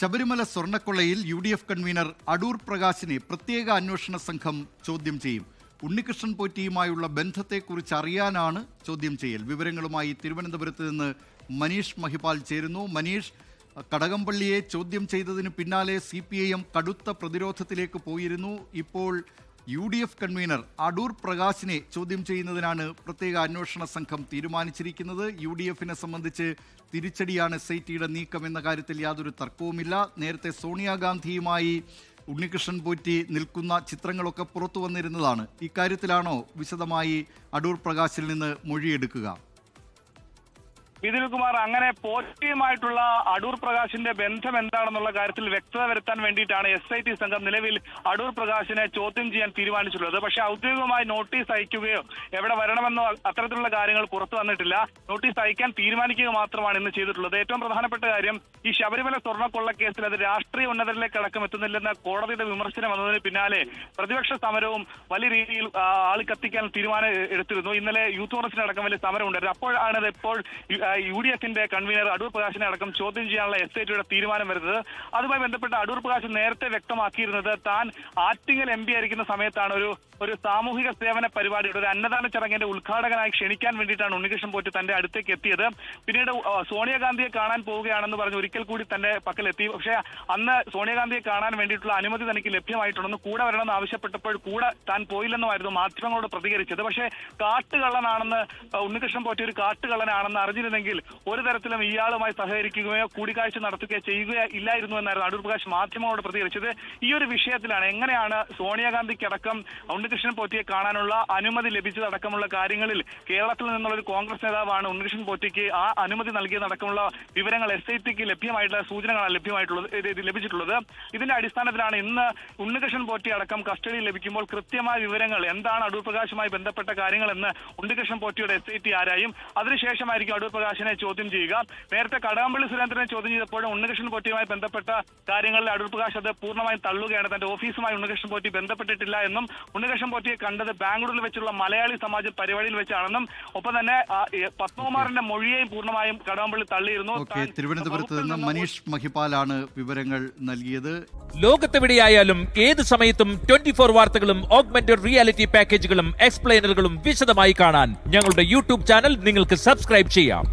Sabarimala സ്വർണക്കൊള്ളയിൽ U D F convener Adoor പ്രകാശിനെ പ്രത്യേക അന്വേഷണ സംഘം ചോദ്യം ചെയ്യും. ഉണ്ണികൃഷ്ണൻ പോറ്റിയുമായുള്ള ബന്ധത്തെക്കുറിച്ച് അറിയാനാണ് ചോദ്യം ചെയ്യൽ. വിവരങ്ങളുമായി തിരുവനന്തപുരത്ത് നിന്ന് മനീഷ് മഹിപാൽ ചേരുന്നു. മനീഷ് കടകംപള്ളിയെ ചോദ്യം ചെയ്തതിന് പിന്നാലെ സി പി ഐ എം കടുത്ത പ്രതിരോധത്തിലേക്ക് പോയിരുന്നു. ഇപ്പോൾ U D F convener Adoor പ്രകാശിനെ ചോദ്യം ചെയ്യുന്നതിനാണ് പ്രത്യേക അന്വേഷണ സംഘം തീരുമാനിച്ചിരിക്കുന്നത്. യു ഡി എഫിനെ സംബന്ധിച്ച് തിരിച്ചടിയാണ് എസ് നീക്കം എന്ന കാര്യത്തിൽ യാതൊരു തർക്കവുമില്ല. നേരത്തെ സോണിയാഗാന്ധിയുമായി ഉണ്ണികൃഷ്ണൻ പോറ്റി നിൽക്കുന്ന ചിത്രങ്ങളൊക്കെ പുറത്തു വന്നിരുന്നതാണ്. ഇക്കാര്യത്തിലാണോ വിശദമായി അടൂർ പ്രകാശിൽ നിന്ന് മൊഴിയെടുക്കുക? വിതിൽ കുമാർ അങ്ങനെ പോറ്റിയുമായിട്ടുള്ള അടൂർ പ്രകാശിന്റെ ബന്ധം എന്താണെന്നുള്ള കാര്യത്തിൽ വ്യക്തത വരുത്താൻ വേണ്ടിയിട്ടാണ് എസ് ഐ ടി സംഘം നിലവിൽ അടൂർ പ്രകാശിനെ ചോദ്യം ചെയ്യാൻ തീരുമാനിച്ചിട്ടുള്ളത്. പക്ഷെ ഔദ്യോഗികമായി നോട്ടീസ് അയക്കുകയോ എവിടെ വരണമെന്നോ അത്തരത്തിലുള്ള കാര്യങ്ങൾ പുറത്തു വന്നിട്ടില്ല. നോട്ടീസ് അയക്കാൻ തീരുമാനിക്കുക മാത്രമാണ് ഇന്ന് ചെയ്തിട്ടുള്ളത്. ഏറ്റവും പ്രധാനപ്പെട്ട കാര്യം ഈ ശബരിമല സ്വർണക്കൊള്ള കേസിൽ അത് രാഷ്ട്രീയ ഉന്നതരിലേക്ക് അടക്കം എത്തുന്നില്ലെന്ന കോടതിയുടെ വിമർശനം വന്നതിന് പിന്നാലെ പ്രതിപക്ഷ സമരവും വലിയ രീതിയിൽ ആൾ കത്തിക്കാൻ തീരുമാനം എടുത്തിരുന്നു. ഇന്നലെ യൂത്ത് കോൺഗ്രസിനടക്കം വലിയ സമരം ഉണ്ടായിരുന്നു അപ്പോഴാണ് ഇപ്പോൾ യു ഡി എഫിന്റെ കൺവീനർ അടൂർ പ്രകാശിനെ അടക്കം ചോദ്യം ചെയ്യാനുള്ള എസ് തീരുമാനം വരുന്നത്. അതുമായി ബന്ധപ്പെട്ട് അടൂർ പ്രകാശ് നേരത്തെ വ്യക്തമാക്കിയിരുന്നത് താൻ ആറ്റിങ്ങൽ എം പി ആയിരിക്കുന്ന സമയത്താണ് ഒരു ഒരു സാമൂഹിക സേവന പരിപാടിയുടെ ഒരു അന്നദാന ചടങ്ങിന്റെ ഉദ്ഘാടകനായി ക്ഷണിക്കാൻ വേണ്ടിയിട്ടാണ് ഉണ്ണികൃഷ്ണൻ പോറ്റി തന്റെ അടുത്തേക്ക് എത്തിയത്. പിന്നീട് സോണിയാഗാന്ധിയെ കാണാൻ പോവുകയാണെന്ന് പറഞ്ഞ് ഒരിക്കൽ കൂടി തന്റെ പക്കലെത്തി. പക്ഷേ അന്ന് സോണിയാഗാന്ധിയെ കാണാൻ വേണ്ടിയിട്ടുള്ള അനുമതി തനിക്ക് ലഭ്യമായിട്ടുണ്ടെന്ന് കൂടെ വരണമെന്ന് ആവശ്യപ്പെട്ടപ്പോൾ കൂടെ താൻ പോയില്ലെന്നുമായിരുന്നു മാധ്യമങ്ങളോട് പ്രതികരിച്ചത്. പക്ഷേ കാട്ടുകള്ളനാണെന്ന് ഉണ്ണികൃഷ്ണൻ പോറ്റി ഒരു കാട്ടുകള്ളനാണെന്ന് അറിഞ്ഞിരുന്നെങ്കിൽ ഒരു തരത്തിലും ഇയാളുമായി സഹകരിക്കുകയോ കൂടിക്കാഴ്ച നടത്തുകയോ ചെയ്യുകയോ ഇല്ലായിരുന്നു എന്നായിരുന്നു അടൂർ പ്രകാശ് മാധ്യമങ്ങളോട് പ്രതികരിച്ചത്. ഈ ഒരു വിഷയത്തിലാണ് എങ്ങനെയാണ് സോണിയാഗാന്ധിക്കടക്കം ഉണ്ണികൃഷ്ണൻ പോറ്റിയെ കാണാനുള്ള അനുമതി ലഭിച്ചതടക്കമുള്ള കാര്യങ്ങളിൽ കേരളത്തിൽ നിന്നുള്ള ഒരു കോൺഗ്രസ് നേതാവാണ് ഉണ്ണികൃഷ്ണൻ പോറ്റിക്ക് ആ അനുമതി നൽകിയതടക്കമുള്ള വിവരങ്ങൾ എസ് ഐ ടിക്ക് ലഭ്യമായിട്ടുള്ള സൂചനകളാണ് ലഭ്യമായിട്ടുള്ളത് ലഭിച്ചിട്ടുള്ളത്. ഇതിന്റെ അടിസ്ഥാനത്തിലാണ് ഇന്ന് ഉണ്ണികൃഷ്ണൻ പോറ്റി അടക്കം കസ്റ്റഡിയിൽ ലഭിക്കുമ്പോൾ കൃത്യമായ വിവരങ്ങൾ എന്താണ് അടൂർ പ്രകാശുമായി ബന്ധപ്പെട്ട കാര്യങ്ങളെന്ന് ഉണ്ണികൃഷ്ണൻ പോറ്റിയുടെ എസ് ഐ ടി ആരായും അതിനുശേഷമായിരിക്കും അടൂർ പ്രകാശിനെ ചോദ്യം ചെയ്യുക. നേരത്തെ കടകംപള്ളി സുരേന്ദ്രനെ ചോദ്യം ചെയ്തപ്പോഴും ഉണ്ണികൃഷ്ണൻ പോറ്റിയുമായി ബന്ധപ്പെട്ട കാര്യങ്ങളിൽ അടൂർ പ്രകാശ് അത് പൂർണമായും തള്ളുകയാണ്. തന്റെ ഓഫീസുമായി ഉണ്ണികൃഷ്ണൻ പോറ്റി ബന്ധപ്പെട്ടിട്ടില്ല എന്നും ഉണ്ണികൃഷ്ണൻ പോറ്റിയെ കണ്ടത് ബാംഗ്ലൂരിൽ വെച്ചുള്ള മലയാളി സമാജ പരിപാടിയിൽ വെച്ചാണെന്നും ഒപ്പം തന്നെ പത്മകുമാറിന്റെ മൊഴിയെയും പൂർണമായും കടകംപള്ളി തള്ളിയിരുന്നു. തിരുവനന്തപുരത്ത് നിന്ന് മനീഷ് മഹിപാലാണ് വിവരങ്ങൾ നൽകിയത്. ലോകത്തെവിടെയായാലും ഏത് സമയത്തും ട്വന്റി ഫോർ വാർത്തകളും ഓഗ്മെന്റഡ് റിയാലിറ്റി പാക്കേജുകളും എക്സ്പ്ലെയിനറുകളും വിശദമായി കാണാൻ ഞങ്ങളുടെ യൂട്യൂബ് ചാനൽ നിങ്ങൾക്ക് സബ്സ്ക്രൈബ് ചെയ്യാം.